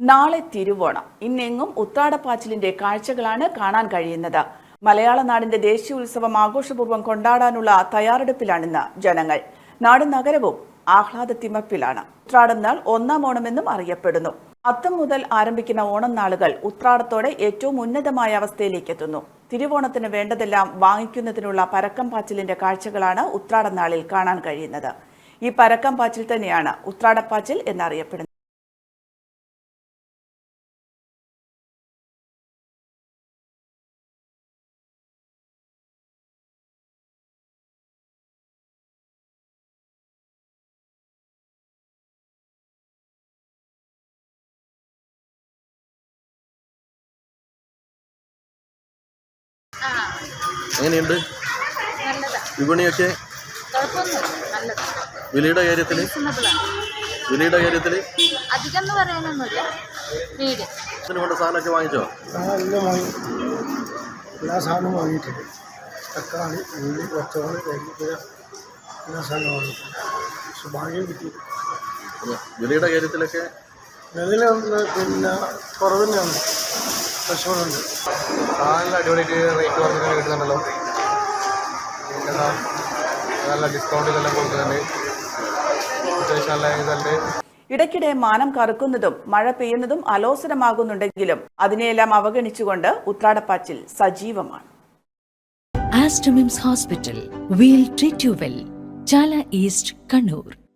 നാളെ തിരുവോണം. ഇന്നെങ്ങും ഉത്താടപ്പാച്ചിലിന്റെ കാഴ്ചകളാണ് കാണാൻ കഴിയുന്നത്. മലയാള നാടിന്റെ ദേശീയ ഉത്സവം ആഘോഷപൂർവം കൊണ്ടാടാനുള്ള തയ്യാറെടുപ്പിലാണിന്ന് ജനങ്ങൾ. നാടും നഗരവും ആഹ്ലാദത്തിമപ്പിലാണ്. ഉത്രാടം നാൾ ഒന്നാം ഓണമെന്നും അറിയപ്പെടുന്നു. അത്തം മുതൽ ആരംഭിക്കുന്ന ഓണം നാളുകൾ ഉത്രാടത്തോടെ ഏറ്റവും ഉന്നതമായ അവസ്ഥയിലേക്ക് എത്തുന്നു തിരുവോണത്തിന് വേണ്ടതെല്ലാം വാങ്ങിക്കുന്നതിനുള്ള പരക്കം പാച്ചിലിന്റെ കാഴ്ചകളാണ് ഉത്രാടനാളിൽ കാണാൻ കഴിയുന്നത്. ഈ പരക്കം പാച്ചിൽ തന്നെയാണ് ഉത്രാടപ്പാച്ചിൽ എന്നറിയപ്പെടുന്നത്. എങ്ങനെയുണ്ട്? നല്ലതാ. വിപണിയൊക്കെ? വിലയുടെ കാര്യത്തിൽ? വിലയുടെ കാര്യത്തിൽ? അധികം പറയാനൊന്നുമില്ല. കൊണ്ട് സാധനമൊക്കെ വാങ്ങിച്ചോ? എല്ലാം വാങ്ങി എല്ലാ സാധനവും വാങ്ങിയിട്ടുണ്ട്. തക്കാളി ഉള്ളി പച്ചമുളക് എല്ലാ സാധനവും വാങ്ങിയിട്ടുണ്ട്. ഭാഗ്യം കിട്ടി. വിലയുടെ കാര്യത്തിലൊക്കെ? വില പിന്നെ കുറവ് തന്നെയാണ് കച്ചവടമുണ്ട് നല്ല അടിപൊളിയായിട്ട് റേറ്റ് കുറഞ്ഞൊക്കെ കിട്ടുന്നുണ്ടല്ലോ. പിന്നെന്താ നല്ല ഡിസ്കൗണ്ടിലെല്ലാം കൊടുക്കുന്നുണ്ട്. അത്യാവശ്യം നല്ല ഇതല്ലേ ഇടയ്ക്കിടെ മാനം കറുക്കുന്നതും മഴ പെയ്യുന്നതും അലോസരമാകുന്നുണ്ടെങ്കിലും അതിനെയെല്ലാം അവഗണിച്ചുകൊണ്ട് ഉത്രാടപ്പാച്ചിൽ സജീവമാണ്. Aster MIMS hospital we'll treat you well Chala east Kannur.